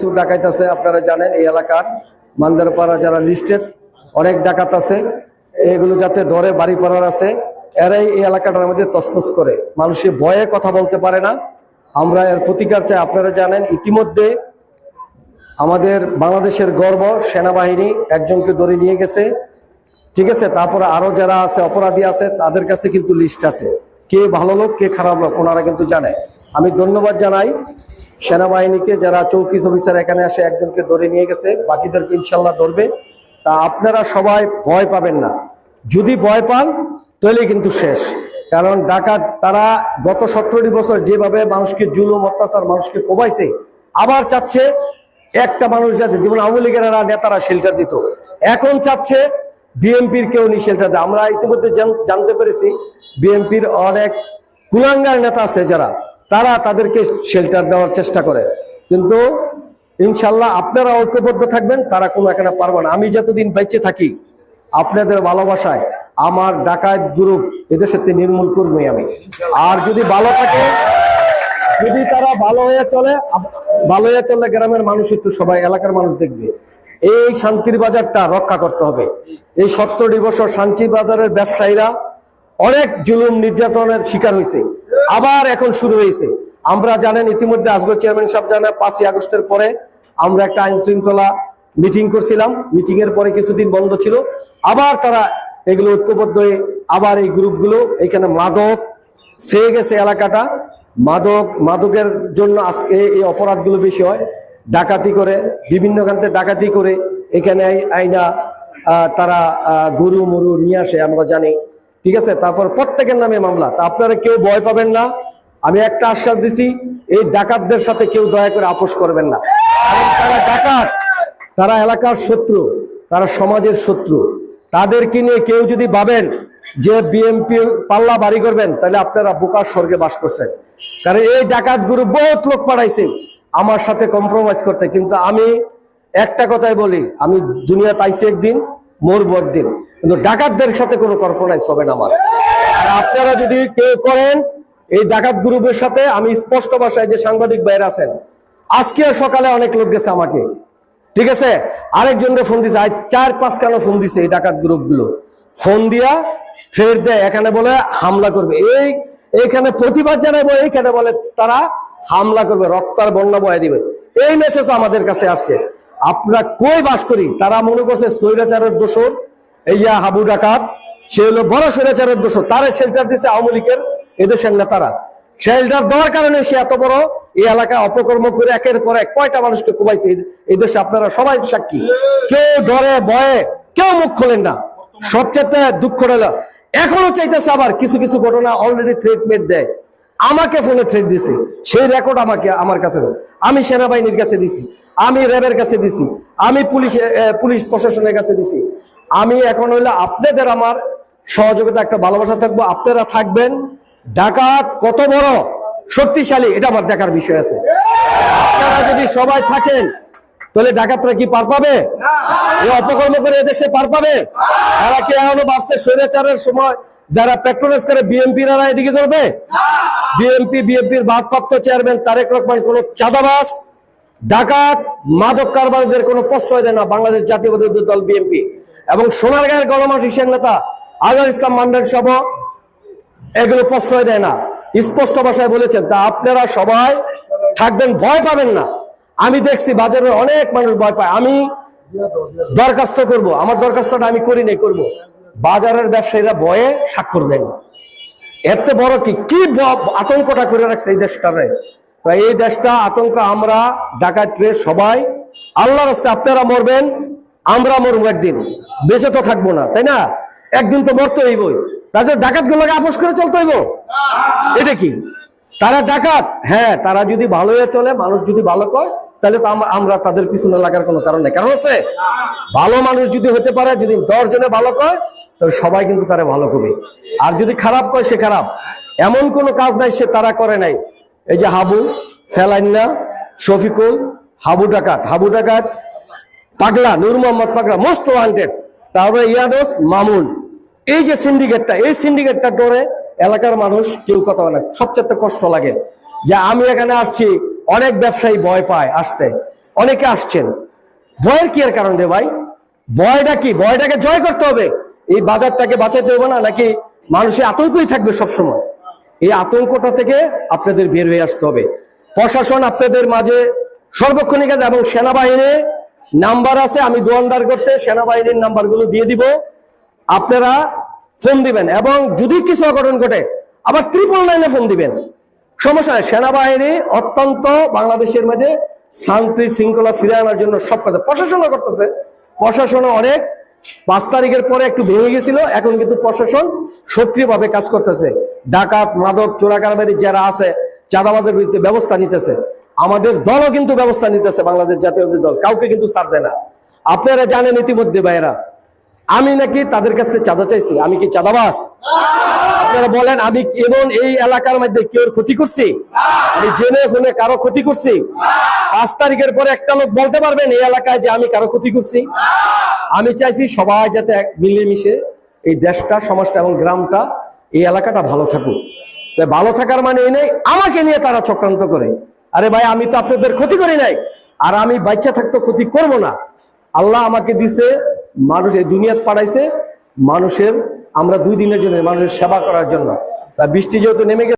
কিছু ডাকাত আছে, আপনারা জানেন এই এলাকার। মান্দারপাড়া যারা লিস্টের অনেক ডাকাত আছে। এগুলো যাতে ধরে বাড়ি পাড়ার আছে, এরাই এই এলাকাটার মধ্যে তসতস করে। মানুষের ভয়ে কথা বলতে পারে না। আমরা এর প্রতিকার চাই। আপনারা জানেন, ইতিমধ্যে আমাদের বাংলাদেশের গর্ব, সেনাবাহিনী একজনকে ধরে নিয়ে গেছে। ঠিক আছে, তারপরে আরও যারা আছে, অপরাধী আছে, তাদের কাছে কিন্তু লিস্ট আছে। কে ভালো লোক, কে খারাপ লোক, ওনারা কিন্তু জানে। আমি ধন্যবাদ জানাই। সেনাবাহিনীকে যারা চৌকিস অফিসার এখানে আসে, একজনকে ধরে নিয়ে গেছে, বাকিদেরকে ইনশাল্লাহ ধরবে। তা আপনারা সবাই ভয় পাবেন না। যদি ভয় পান তাহলে কিন্তু শেষ। কারণ ডাকাত, তারা গত সতেরোটি বছর যেভাবে মানুষকে জুলুম, অত্যাচার, মানুষকে কোবাইছে, আবার চাচ্ছে একটা মানুষ যাতে যেমন আওয়ামী লীগের নেতারা শেল্টার দিত। এখন চাচ্ছে বিএনপির কেউ নি শেল্টার দেয়। আমরা ইতিমধ্যে জান- জানতে পেরেছি, বিএনপির অনেক কুলাঙ্গার নেতা আছে যারা। তারা তাদেরকে শেল্টার দেওয়ার চেষ্টা করে। কিন্তু ইনশাল্লাহ আপনারা ঐক্যবদ্ধ থাকবেন, তারা কোনো এখানে পারবে না। আমি যতদিন বেঁচে থাকি, আপনাদের ভালোবাসায় আমার ডাকাত গ্রুপ এদের সাথে নির্মূল করবই আমি। আর যদি ভালো থাকে, যদি তারা ভালো হয়ে চলে ভালো হয়ে চলে গ্রামের মানুষ তো সবাই, এলাকার মানুষ দেখবে। এই শান্তির বাজারটা রক্ষা করতে হবে। এই সত্তরটি বছর শান্তি বাজারের ব্যবসায়ীরা অনেক জুলুম নির্যাতনের শিকার হয়েছে আবার এখন শুরু হয়েছে আমরা জানেন ইতিমধ্যে আজগর চেয়ারম্যান সাহেব জানেন পাঁচই আগস্টের পরে আমরা একটা আইন শৃঙ্খলা মিটিং করছিলাম। মিটিং এর পরে কিছুদিন বন্ধ ছিল। আবার তারা এগুলো ঐক্যবদ্ধ হয়ে আবার এই গ্রুপগুলো, এখানে মাদক সেয়ে গেছে এলাকাটা। মাদক, মাদকের জন্য আজকে এই অপরাধগুলো বেশি হয়। ডাকাতি করে, বিভিন্ন খান্তে ডাকাতি করে এখানে আই- আইনা তারা গরু, মরু নিয়ে আসে, আমরা জানি। ঠিক আছে? তারপর প্রত্যেকের নামে মামলা। তা আপনারা কেউ ভয় পাবেন না। আমি একটা আশ্বাস দিছি, এই ডাকাতদের সাথে কেউ দয়া করে আপোষ করবেন না। তারা ডাকাত, তারা এলাকার শত্রু, তারা সমাজের শত্রু। তাদেরকে নিয়ে কেউ যদি ভাবেন যে বিএমপি পাল্লা বাড়ি করবেন, তাহলে আপনারা বোকার স্বর্গে বাস করছেন। কারণ এই ডাকাত গুরু বহুত লোক পাঠাইছে আমার সাথে কম্প্রোমাইজ করতে। কিন্তু আমি একটা কথাই বলি, আমি দুনিয়া তাইছি একদিন মরবো একদিন কিন্তু ডাকাতদের সাথে কোনো কম্প্রোমাইজ হবে না আমার। আর আপনারা যদি কেউ করেন, এই ডাকাত গ্রুপের সাথে আমি স্পষ্ট ভাষায় যে সাংবাদিক বাইরে আছেন, আজকে সকালে অনেক লোক গেছে আমাকে। ঠিক আছে? আরেকজনকে ফোন দিছে, আজ চার পাঁচ কেন ফোন দিছে এই ডাকাত গ্রুপগুলো ফোন দিয়া ফের দেয়, এখানে বলে হামলা করবে। এই, এইখানে প্রতিবাদ জানাব এইখানে বলে তারা হামলা করবে, রক্তার বন্যা বয়ে দিবে। এই মেসেজ আমাদের কাছে আসছে। আমরা কই বাস করি? তারা মনে করছে স্বৈরাচারের দোষর। এই যে হাবু ডাকাত, সে হলো বড় স্বৈরাচারের দোষর। তারা শেল্টার দিছে আওয়ামী লীগের এদেশের নেতারা। শেল্টার দেওয়ার কারণে সে এত বড়, এই এলাকায় অপকর্ম করে একের পর এক কয়টা মানুষকে কুবাইছে এই- এই দেশে। আপনারা সবাই সাক্ষী। কেউ ডরে, ভয়ে, কেউ মুখ খোলেন না। সবচেয়ে দুঃখ রইল এখনও চাইতেছে আবার কিছু কিছু ঘটনা অলরেডি ট্রিটমেন্ট দেয়। আমাকে ফোনে থ্রেট দিছে। সেই রেকর্ড আমাকে আমার কাছে আমি সেনাবাহিনীর কাছে দিছি। আমি র্যাবের কাছে দিছি। আমি পুলিশ পুলিশ প্রশাসনের কাছে দিছি। আমি এখন হইলে আপনাদের আমার সহযোগিতা একটা ভালোবাসা থাকব। আপনারা থাকবেন। ডাকাত কত বড়? শক্তিশালী। এটা আমার দেখার বিষয় আছে। আপনারা যদি সবাই থাকেন তাহলে ডাকাতরা কি পার পাবে? অপকর্ম করে এদেশে পার পাবে? তারা কি এখনও ভাবছে স্বৈরাচারের সময় যারা পেট্রোলেস করে বিএনপি রারা এদিকে করবে? বিএনপি, বিএনপির ভারপ্রাপ্ত চেয়ারম্যান তারেক রহমান কোন চাঁদাবাস ডাকাত, মাদক কারবারদের কোনো প্রশ্রয় দেয় না বাংলাদেশ জাতীয়বাদী দল বিএনপি। এবং সোনারগাঁয়ের গণমানুষের নেতা আজহার ইসলাম মান্ডার সহ এগুলো প্রশ্রয় দেয় না। স্পষ্ট ভাষায় বলেছেন, তা আপনারা সবাই থাকবেন, ভয় পাবেন না। আমি দেখছি বাজারে অনেক মানুষ ভয় পায়। আমি দরখাস্ত করব। আমার দরখাস্তটা আমি করি নাই, করব। বাজারের ব্যবসায়ীরা ভয়ে স্বাক্ষর দেয় না এত বড় কি কি আতঙ্কটা করে রাখছে এই দেশটারে? তো এই দেশটা আতঙ্ক আমরা ডাকাতরে সবাই আল্লাহ রাস্তে আপনারা মরবেন, আমরা মরবো একদিন। বেঁচে তো থাকব না, তাই না? একদিন তো মরতে হইবই। তাদের ডাকাত গুলোকে আপোষ করে চলতে হইব। এটা কি? তারা ডাকাত? হ্যাঁ তারা যদি ভালো হয়ে চলে, মানুষ যদি ভালো কয় তাহলে তো আম- আমরা তাদের পিছনে লাগার কোনো কারণ নেই। কারণ আছে ভালো মানুষ যদি হতে পারে, যদি দশ জনে ভালো কয়, তাহলে সবাই কিন্তু তারা ভালো করবে আর যদি খারাপ কয়, সে খারাপ। এমন কোনো কাজ নাই, সে তারা করে নাই। এই যে হাবু, ফেলাইন্না, শফিকুল, হাবু ডাকাত। হাবু ডাকাত, পাগলা, নূর মোহাম্মদ পাগলা, মোস্ট ওয়ান্টেড। তারপরে ইয়ানোস, মামুন। এই যে সিন্ডিকেটটা, এই সিন্ডিকেটটা ডরে এলাকার মানুষ কেউ কথা বলে সবচেয়ে কষ্ট লাগে। যে আমি এখানে আসছি অনেক ব্যবসায়ী ভয় পায় আসতে। অনেকে আসছেন। ভয়ের কি এর কারণ রে ভাই? ভয়টা কি? ভয়টাকে জয় করতে হবে। এই বাজারটাকে বাঁচাতে হবে না, নাকি মানুষের আতঙ্কই থাকবে সবসময়? এই আতঙ্কটা থেকে আপনাদের বের হয়ে আসতে হবে। প্রশাসন আপনাদের মাঝে সর্বক্ষণিক আছে এবং সেনাবাহিনী নাম্বার আছে, আমি দোয়ানদার করতে সেনাবাহিনীর নাম্বারগুলো দিয়ে দিব। আপনারা ফোন দিবেন এবং যদি কিছু অঘটন ঘটে, আবার ত্রিপল লাইনে ফোন দিবেন। সমস্যা সেনাবাহিনী অত্যন্ত বাংলাদেশের মধ্যে শান্তি শৃঙ্খলা ফিরে আনার জন্য সব কথা প্রশাসনও করতেছে। প্রশাসনও অনেক। পাঁচ তারিখের পরে একটু ভেঙে গেছিল এখন কিন্তু প্রশাসন সক্রিয়ভাবে কাজ করতেছে। ডাকাত, মাদক চোরাকারবারি যারা আছে চাঁদাবাদের বিরুদ্ধে ব্যবস্থা নিতেছে। আমাদের দলও কিন্তু ব্যবস্থা নিতেছে বাংলাদেশ জাতীয় দল। কাউকে কিন্তু ছাড় দেয় না। আপনারা জানেন ইতিমধ্যে ভাইয়েরা আমি নাকি তাদের কাছ থেকে চাঁদা চাইছি। আমি কি চাঁদাবাস আপনারা বলেন, আমি এমন এই এলাকার মধ্যে কেউ ক্ষতি করছি? আমি জেনে শুনে কারও ক্ষতি করছি? পাঁচ তারিখের পরে একটা লোক বলতে পারবেন এই এলাকায় যে আমি কারও ক্ষতি করছি? আমি চাইছি সবাই যাতে মিলেমিশে এই দেশটা, সমাজটা এবং গ্রামটা এই এলাকাটা ভালো থাকুক। তাই ভালো থাকার মানে এই নেই, আমাকে নিয়ে তারা চক্রান্ত করে। আরে ভাই, আমি তো আপনাদের ক্ষতি করি নাই। আর আমি বাচ্চা থাকতে ক্ষতি করব না। আল্লাহ আমাকে দিছে মানুষ এই দুনিয়াত পাড়াইছে মানুষের, আমরা দুই দিনের জন্য মানুষের সেবা করার জন্য। তা বৃষ্টি যেহেতু নেমে গেছে